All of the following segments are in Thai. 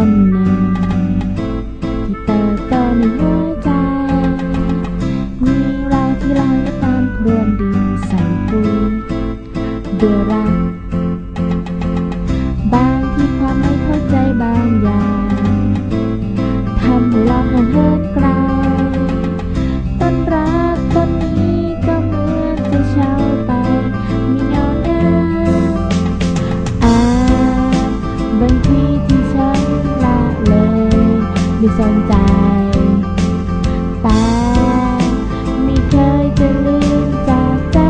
um สนใจ แต่ไม่เคยจะลืมจากใจ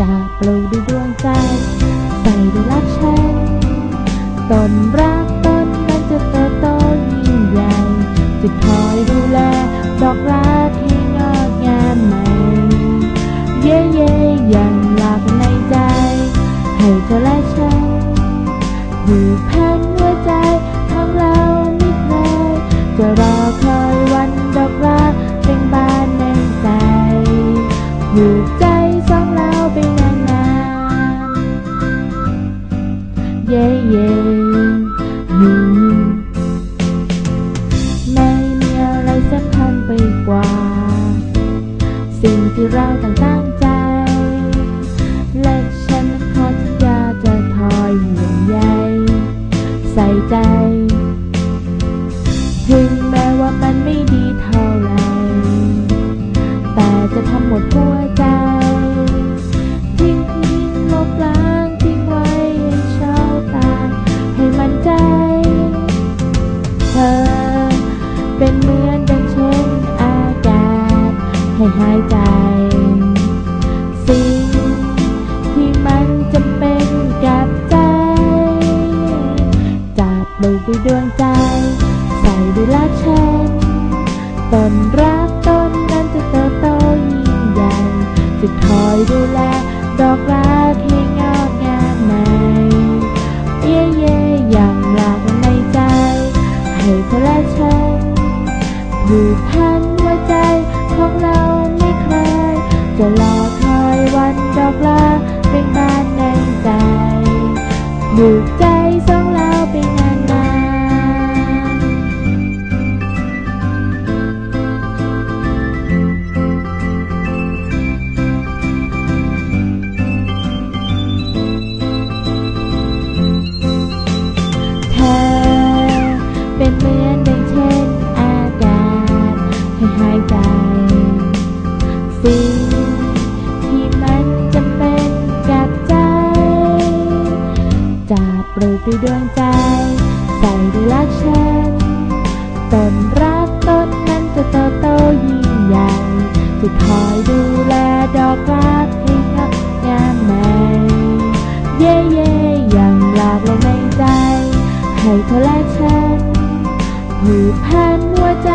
จากปลูกด้วยดวงใจ ใส่ด้วยรักฉันต้นรักต้นนั้นจะเติบโตยิ่งใหญ่ จะคอยดูแลดอกรักที่งอกงามใหม่ เย่เย่ยังหลักในใจ ให้เธอและฉันผู้ เย่เย่อืมไม่มีอะไรสำคัญไปกว่า สิ่งที่เราต่างตั้งใจ และฉันนั้นขอสัญญาจะทอยห่วงใยใส่ใจ หายใจ สิ่งที่มันจำเป็นกับใจ จับปลยด้วยดวงใจ ใส่ด้วยรักฉันต้นรักต้นนั้นจะเติบโตยิ่งใหญ่ จะคอยดูแลดอก จะรอคอยวันดอกลาเป็นบ้านในใจผูกใจสองเราไปนานๆเธอเป็นเหมือนดังเช่นอากาศให้หายใจ ปลูกด้วดวงใจ ใส่ด้วยรักฉันต้นรักต้นนั้นจะโตโตยิ่งใหญ่ จะคอยดูแลดอกรักให้ทับงามใหม่เย่เย่ยังหลากลงในใจ ให้เธอและฉันผูกพันหัวใจ